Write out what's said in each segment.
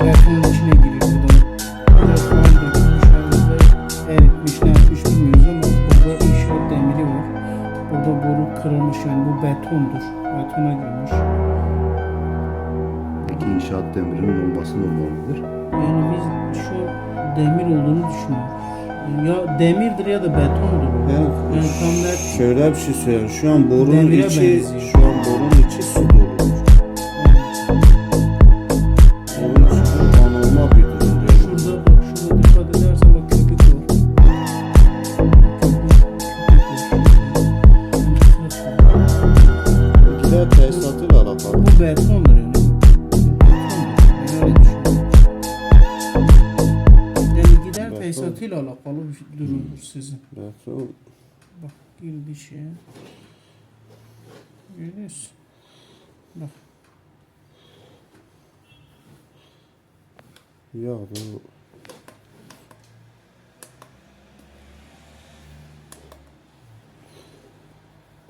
Platformun içine giriyor. Buradan platform dışarıda eritmiş ne yapmış bilmiyoruz ama burada inşaat şey demiri var. Burada boru kırılmış yani bu betondur. Betona girmiş. Peki inşaat demirinin olması normal midir? Yani biz şu demir olduğunu düşünüyoruz. Ya demirdir ya da betondur. Yani, yani tam net şöyle bir şey söyleyeyim. Şu an borunun içi şu an borunun içi su Tesisatıyla alakalı. Bu betondur yani. Yani gider tesisatıyla alakalı bir durumdur sizin. Beton. Bak girdi şeye. Görüyorsun. Bak Ya bu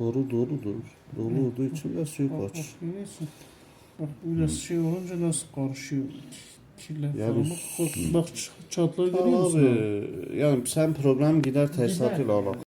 boru doludur. Dolu olduğu için de suyu bak bak kaç. görüyorsun. Bak biraz şey olunca nasıl karışıyor. Kirler Yani falan. Bak, bak, bak çatlağı görüyor musun? abi. Yani sen program gider tesisatıyla alakalı.